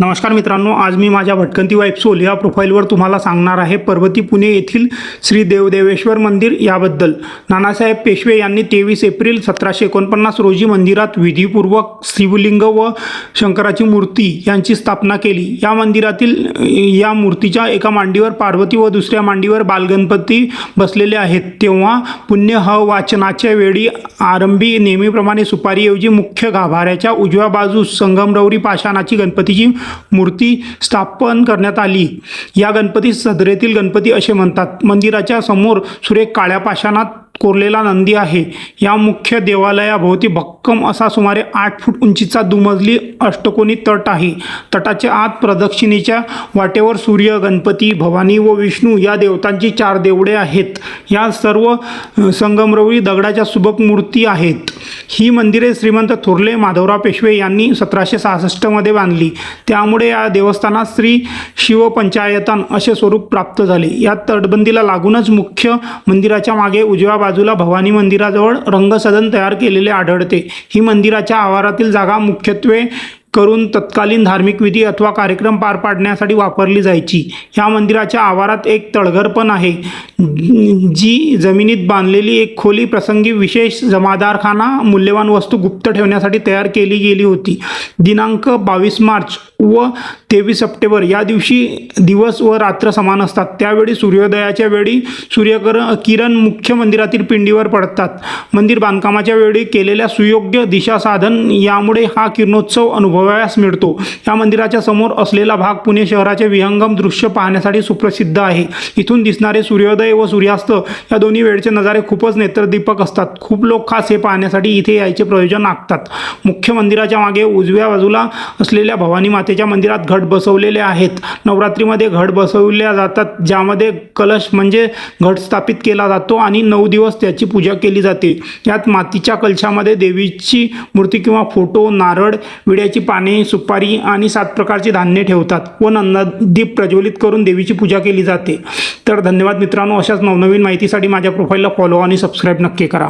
नमस्कार मित्रांनो आज मी माझ्या भटकंती वाईफ सोल या प्रोफाईलवर तुम्हाला सांगणार आहे पर्वती पुणे येथील श्री देवदेवेश्वर मंदिर याबद्दल. नानासाहेब पेशवे यांनी तेवीस एप्रिल सतराशे एकोणपन्नास रोजी मंदिरात विधीपूर्वक शिवलिंग व शंकराची मूर्ती यांची स्थापना केली. या मंदिरातील या मूर्तीच्या एका मांडीवर पार्वती व दुसऱ्या मांडीवर बालगणपती बसलेले आहेत. तेव्हा पुण्य ह वाचनाच्या वेळी आरंभी नेहमीप्रमाणे सुपारीऐवजी मुख्य गाभाऱ्याच्या उजव्या बाजूस संगमरवरी पाषाणाची गणपतीची मूर्ती स्थापन करण्यात आली. या गणपती सदरेतील गणपती असे म्हणतात. मंदिराच्या समोर सुरेख काळ्या पाषाणात कोरलेला नंदी आहे. या मुख्य देवालयाभोवती भक्कम असा सुमारे आठ फूट उंचीचा दुमजली अष्टकोनी तट आहे. तटाच्या आत प्रदक्षिणेच्या वाटेवर सूर्य गणपती भवानी व विष्णू या देवतांची चार देवळे आहेत. या सर्व संगमरवळी दगडाच्या सुबक मूर्ती आहेत. ही मंदिरे श्रीमंत थोरले माधवराव पेशवे यांनी सतराशे सहासष्टमध्ये बांधली. त्यामुळे या देवस्थानात श्री शिवपंचायतन असे स्वरूप प्राप्त झाले. या तटबंदीला लागूनच मुख्य मंदिराच्या मागे उजव्या बाजूला भवानी मंदिराजवळ रंगसदन तयार केलेले आढळते. ही मंदिराच्या आवारातील जागा मुख्यत्वे करून तत्कालीन धार्मिक विधी अथवा कार्यक्रम पार पाडण्यासाठी वापरली जायची. ह्या मंदिराच्या आवारात एक तळघर पण आहे. जी जमिनीत बांधलेली एक खोली प्रसंगी विशेष जमादारखाना मूल्यवान वस्तू गुप्त ठेवण्यासाठी तयार केली गेली होती. दिनांक बावीस मार्च व तेवीस सप्टेंबर या दिवशी दिवस व रात्र समान असतात. त्यावेळी सूर्योदयाच्या वेळी सूर्यकर किरण मुख्य मंदिरातील पिंडीवर पडतात. मंदिर बांधकामाच्या वेळी केलेल्या सुयोग्य दिशा साधन यामुळे हा किरणोत्सव अनुभव अनुभवायास मिळतो. या मंदिराच्या समोर असलेला भाग पुणे शहराचे विहंगम दृश्य पाहण्यासाठी सुप्रसिद्ध आहे. इथून दिसणारे सूर्योदय व सूर्यास्त या दोन्ही वेळचे नजारे खूपच नेत्रदीपक असतात. खूप लोक खास हे पाहण्यासाठी इथे यायचे प्रयोजन आखतात. मुख्य मंदिराच्या मागे उजव्या बाजूला असलेल्या भवानी मातेच्या मंदिरात घट बसवलेले आहेत. नवरात्रीमध्ये घट बसवल्या जातात ज्यामध्ये कलश म्हणजे घट स्थापित केला जातो आणि नऊ दिवस त्याची पूजा केली जाते. यात मातीच्या कलशामध्ये देवीची मूर्ती किंवा फोटो नारळ विड्याची पाने सुपारी आणि सात प्रकारचे धान्य ठेवतात व नंदादीप प्रज्वलित करून देवीची पूजा केली जाते. तर धन्यवाद मित्रांनो अशाच नवनवीन माहितीसाठी माझ्या प्रोफाईलला फॉलो आणि सबस्क्राईब नक्की करा.